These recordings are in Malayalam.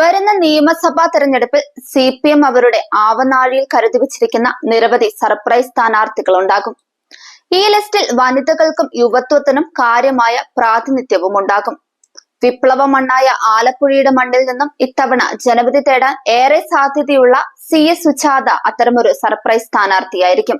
വരുന്ന നിയമസഭാ തെരഞ്ഞെടുപ്പിൽ സി പി എം അവരുടെ ആവനാഴിയിൽ കരുതി വച്ചിരിക്കുന്ന നിരവധി സർപ്രൈസ് സ്ഥാനാർത്ഥികൾ ഉണ്ടാകും. ഈ ലിസ്റ്റിൽ വനിതകൾക്കും യുവത്വത്തിനും കാര്യമായ പ്രാതിനിധ്യവും ഉണ്ടാകും. വിപ്ലവ മണ്ണായ ആലപ്പുഴയുടെ മണ്ണിൽ നിന്നും ഇത്തവണ ജനവിധി തേടാൻ ഏറെ സാധ്യതയുള്ള സി എസ് സുജാത അത്തരമൊരു സർപ്രൈസ് സ്ഥാനാർത്ഥിയായിരിക്കും.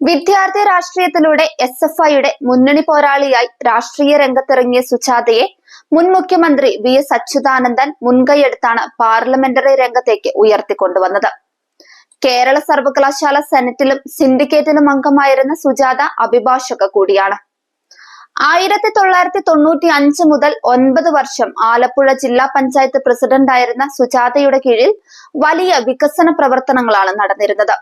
വിദ്യാർത്ഥി രാഷ്ട്രീയത്തിലൂടെ എസ് എഫ് ഐയുടെ മുന്നണി പോരാളിയായി രാഷ്ട്രീയ രംഗത്തിറങ്ങിയ സുജാതയെ മുൻ മുഖ്യമന്ത്രി വി എസ് അച്യുതാനന്ദൻ മുൻകൈയെടുത്താണ് പാർലമെന്ററി രംഗത്തേക്ക് ഉയർത്തിക്കൊണ്ടുവന്നത്. കേരള സർവകലാശാല സെനറ്റിലും സിൻഡിക്കേറ്റിലും അംഗമായിരുന്ന സുജാത അഭിഭാഷക കൂടിയാണ്. ആയിരത്തി തൊള്ളായിരത്തി തൊണ്ണൂറ്റി അഞ്ച് മുതൽ ഒൻപത് വർഷം ആലപ്പുഴ ജില്ലാ പഞ്ചായത്ത് പ്രസിഡന്റായിരുന്ന സുജാതയുടെ കീഴിൽ വലിയ വികസന പ്രവർത്തനങ്ങളാണ് നടന്നിരുന്നത്.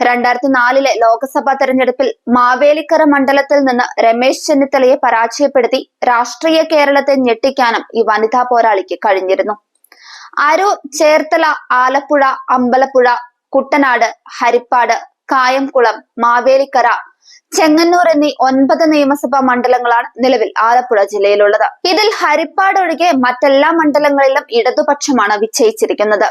രണ്ടായിരത്തി നാലിലെ ലോക്സഭാ തെരഞ്ഞെടുപ്പിൽ മാവേലിക്കര മണ്ഡലത്തിൽ നിന്ന് രമേശ് ചെന്നിത്തലയെ പരാജയപ്പെടുത്തി രാഷ്ട്രീയ കേരളത്തെ ഞെട്ടിക്കാനും ഈ വനിതാ പോരാളിക്ക് കഴിഞ്ഞിരുന്നു. അരൂർ ചേർത്തല ആലപ്പുഴ അമ്പലപ്പുഴ കുട്ടനാട് ഹരിപ്പാട് കായംകുളം മാവേലിക്കര ചെങ്ങന്നൂർ എന്നീ ഒൻപത് നിയമസഭാ മണ്ഡലങ്ങളാണ് നിലവിൽ ആലപ്പുഴ ജില്ലയിലുള്ളത്. ഇതിൽ ഹരിപ്പാട് ഒഴികെ മറ്റെല്ലാ മണ്ഡലങ്ങളിലും ഇടതുപക്ഷമാണ് വിജയിച്ചിരിക്കുന്നത്.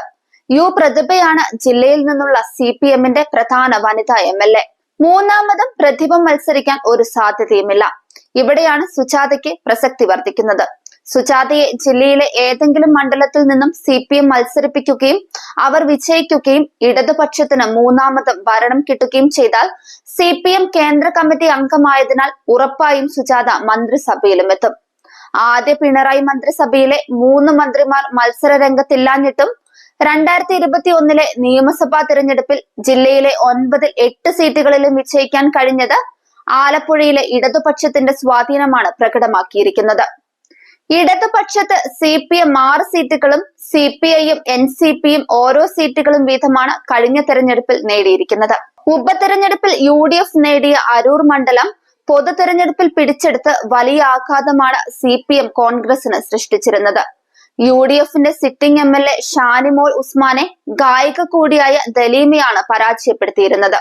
യു പ്രതിഭയാണ് ജില്ലയിൽ നിന്നുള്ള സി പി എമ്മിന്റെ പ്രധാന വനിതാ എം എൽ എ മൂന്നാമതും പ്രതിഭ മത്സരിക്കാൻ ഒരു സാധ്യതയുമില്ല. ഇവിടെയാണ് സുജാതയ്ക്ക് പ്രസക്തി വർദ്ധിക്കുന്നത്. സുജാതയെ ജില്ലയിലെ ഏതെങ്കിലും മണ്ഡലത്തിൽ നിന്നും സി പി എം മത്സരിപ്പിക്കുകയും അവർ വിജയിക്കുകയും ഇടതുപക്ഷത്തിന് മൂന്നാമതും ഭരണം കിട്ടുകയും ചെയ്താൽ സി പി എം കേന്ദ്ര കമ്മിറ്റി അംഗമായതിനാൽ ഉറപ്പായും സുജാത മന്ത്രിസഭയിലും എത്തും. ആദ്യ പിണറായി മന്ത്രിസഭയിലെ മൂന്ന് മന്ത്രിമാർ മത്സര രംഗത്തില്ലാഞ്ഞിട്ടും രണ്ടായിരത്തി ഇരുപത്തി ഒന്നിലെ നിയമസഭാ തിരഞ്ഞെടുപ്പിൽ ജില്ലയിലെ ഒൻപതിൽ എട്ട് സീറ്റുകളിലും വിജയിക്കാൻ കഴിഞ്ഞത് ആലപ്പുഴയിലെ ഇടതുപക്ഷത്തിന്റെ സ്വാധീനമാണ് പ്രകടമാക്കിയിരിക്കുന്നത്. ഇടതുപക്ഷത്ത് സി പി എം ആറ് സീറ്റുകളും സി പി ഐയും എൻ സി പിയും ഓരോ സീറ്റുകളും വീതമാണ് കഴിഞ്ഞ തെരഞ്ഞെടുപ്പിൽ നേടിയിരിക്കുന്നത്. ഉപതെരഞ്ഞെടുപ്പിൽ യു ഡി എഫ് നേടിയ അരൂർ മണ്ഡലം പൊതു തെരഞ്ഞെടുപ്പിൽ പിടിച്ചെടുത്ത് വലിയ ആഘാതമാണ് സി പി എം കോൺഗ്രസിന് സൃഷ്ടിച്ചിരുന്നത്. യു ഡി എഫിന്റെ sitting M L A Shanimol ഉസ്മാനെ ഗായിക കൂടിയായ ദലീമയാണ് പരാജയപ്പെടുത്തിയിരുന്നത്.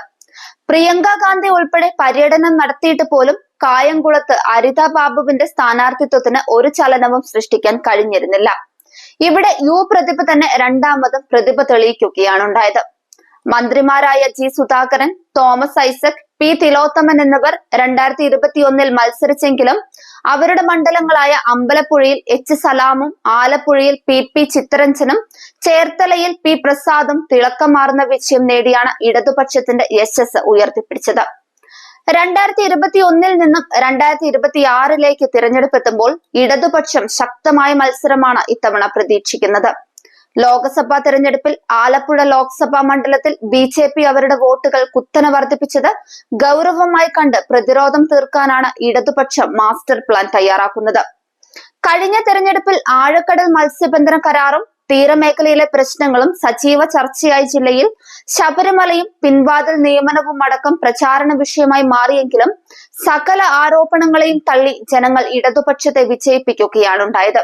പ്രിയങ്ക ഗാന്ധി ഉൾപ്പെടെ പര്യടനം നടത്തിയിട്ട് പോലും കായംകുളത്ത് അരിത ബാബുവിന്റെ സ്ഥാനാർത്ഥിത്വത്തിന് ഒരു ചലനവും സൃഷ്ടിക്കാൻ കഴിഞ്ഞിരുന്നില്ല. ഇവിടെ യു പ്രതിഭ തന്നെ രണ്ടാമതും പ്രതിഭ തെളിയിക്കുകയാണ് ഉണ്ടായത്. മന്ത്രിമാരായ ജി സുധാകരൻ തോമസ് ഐസക് പി തിലോത്തമൻ എന്നിവർ രണ്ടായിരത്തി ഇരുപത്തിയൊന്നിൽ മത്സരിച്ചെങ്കിലും അവരുടെ മണ്ഡലങ്ങളായ അമ്പലപ്പുഴയിൽ എച്ച് സലാമും ആലപ്പുഴയിൽ പി പി ചിത്തരഞ്ജനും ചേർത്തലയിൽ പി പ്രസാദും തിളക്കമാർന്ന വിജയം നേടിയാണ് ഇടതുപക്ഷത്തിന്റെ യശസ് ഉയർത്തിപ്പിടിച്ചത്. രണ്ടായിരത്തി ഇരുപത്തി ഒന്നിൽ നിന്നും രണ്ടായിരത്തി ഇരുപത്തി ആറിലേക്ക് തിരഞ്ഞെടുപ്പെത്തുമ്പോൾ ഇടതുപക്ഷം ശക്തമായ മത്സരമാണ് ഇത്തവണ പ്രതീക്ഷിക്കുന്നത്. ലോക്സഭാ തെരഞ്ഞെടുപ്പിൽ ആലപ്പുഴ ലോക്സഭാ മണ്ഡലത്തിൽ ബി ജെ പി അവരുടെ വോട്ടുകൾ കുത്തനെ വർദ്ധിപ്പിച്ചത് ഗൗരവമായി കണ്ട് പ്രതിരോധം തീർക്കാനാണ് ഇടതുപക്ഷം മാസ്റ്റർ പ്ലാൻ തയ്യാറാക്കുന്നത്. കഴിഞ്ഞ തെരഞ്ഞെടുപ്പിൽ ആഴക്കടൽ മത്സ്യബന്ധന കരാറും തീരമേഖലയിലെ പ്രശ്നങ്ങളും സജീവ ചർച്ചയായി ജില്ലയിൽ ശബരിമലയും പിൻവാതിൽ നിയമനവും അടക്കം പ്രചാരണ വിഷയമായി മാറിയെങ്കിലും സകല ആരോപണങ്ങളെയും തള്ളി ജനങ്ങൾ ഇടതുപക്ഷത്തെ വിജയിപ്പിക്കുകയാണ് ഉണ്ടായത്.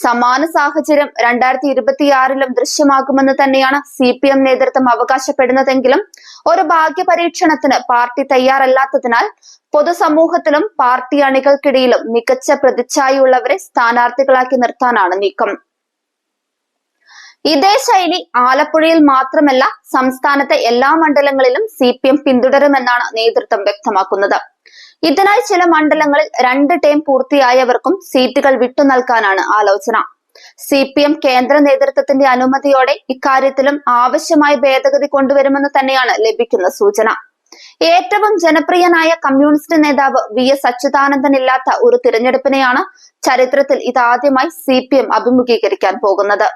സമാന സാഹചര്യം രണ്ടായിരത്തി ഇരുപത്തിയാറിലും ദൃശ്യമാകുമെന്ന് തന്നെയാണ് സി പി എം നേതൃത്വം അവകാശപ്പെടുന്നതെങ്കിലും ഒരു ഭാഗ്യ പരീക്ഷണത്തിന് പാർട്ടി തയ്യാറല്ലാത്തതിനാൽ പൊതുസമൂഹത്തിലും പാർട്ടി അണികൾക്കിടയിലും മികച്ച പ്രതിച്ഛായുള്ളവരെ സ്ഥാനാർത്ഥികളാക്കി നിർത്താനാണ് നീക്കം. ഇതേ ശൈലി ആലപ്പുഴയിൽ മാത്രമല്ല സംസ്ഥാനത്തെ എല്ലാ മണ്ഡലങ്ങളിലും സി പി എം പിന്തുടരുമെന്നാണ് നേതൃത്വം വ്യക്തമാക്കുന്നത്. ഇതിനായി ചില മണ്ഡലങ്ങളിൽ രണ്ട് ടേം പൂർത്തിയായവർക്കും സീറ്റുകൾ വിട്ടു നൽകാനാണ് ആലോചന. സി പി എം കേന്ദ്ര നേതൃത്വത്തിന്റെ അനുമതിയോടെ ഇക്കാര്യത്തിലും ആവശ്യമായ ഭേദഗതി കൊണ്ടുവരുമെന്ന് തന്നെയാണ് ലഭിക്കുന്ന സൂചന. ഏറ്റവും ജനപ്രിയനായ കമ്മ്യൂണിസ്റ്റ് നേതാവ് വി എസ് അച്യുതാനന്ദൻ ഇല്ലാത്ത ഒരു തിരഞ്ഞെടുപ്പിനെയാണ് ചരിത്രത്തിൽ ഇതാദ്യമായി സി പി എം അഭിമുഖീകരിക്കാൻ പോകുന്നത്.